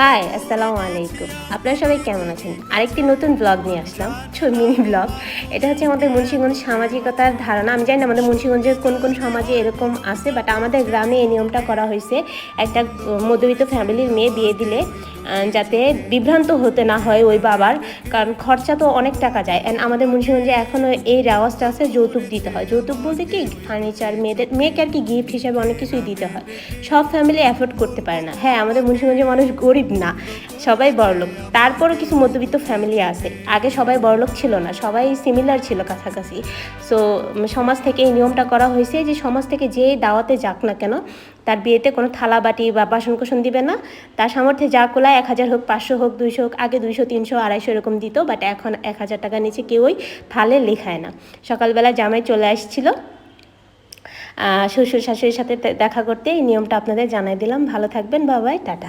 High আসসালামু আলাইকুম। আপনারা সবাই কেমন আছেন? আরেকটি নতুন ব্লগ নিয়ে আসলাম মিনি ব্লগ এটা হচ্ছে আমাদের মুন্সিগঞ্জ সামাজিকতার ধারণা। আমি জানি না আমাদের মুন্সিগঞ্জের কোন কোন সমাজে এরকম আছে বাট আমাদের গ্রামে এই নিয়মটা করা হয়েছে। একটা মধ্যবিত্ত ফ্যামিলির মেয়ে বিয়ে দিলে যাতে বিভ্রান্ত হতে না হয় ওই বাবার, কারণ খরচা তো অনেক টাকা যায়। অ্যান্ড আমাদের মুন্সিগঞ্জে এখনও এই রেওয়াজটা আছে, যৌতুক দিতে হয়। যৌতুক বলতে কি? ফার্নিচার মেয়েদের, মেয়েকে আর কি গিফট হিসাবে অনেক কিছুই দিতে হয়। সব ফ্যামিলি অ্যাফোর্ড করতে পারে না। হ্যাঁ আমাদের মুন্সিগঞ্জের মানুষ গরিব। না, সবাই বড়লোক। তারপরও কিছু মধ্যবিত্ত ফ্যামিলি আছে। আগে সবাই বড়লোক ছিল না, সবাই সিমিলার ছিল কাছাকাছি। সো সমাজ থেকে এই নিয়মটা করা হয়েছে যে সমাজ থেকে যে দাওয়াতে যাক না কেন, তার বিয়েতে কোনো থালা বাটি বা বাসন কোসন দিবে না। তার সামর্থ্যে যা কোলায় এক হাজার হোক, পাঁচশো হোক, দুইশো হোক, আগে দুইশো, তিনশো, আড়াইশো এরকম দিত বাট এখন এক হাজার টাকার নিচে কেউই থালে লেখায় না। সকালবেলা জামাই চলে আসছিল। শ্বশুর শাশুড়ির সাথে দেখা করতে এই নিয়মটা আপনাদের জানাই দিলাম। ভালো থাকবেন, বাবাই, টাটা।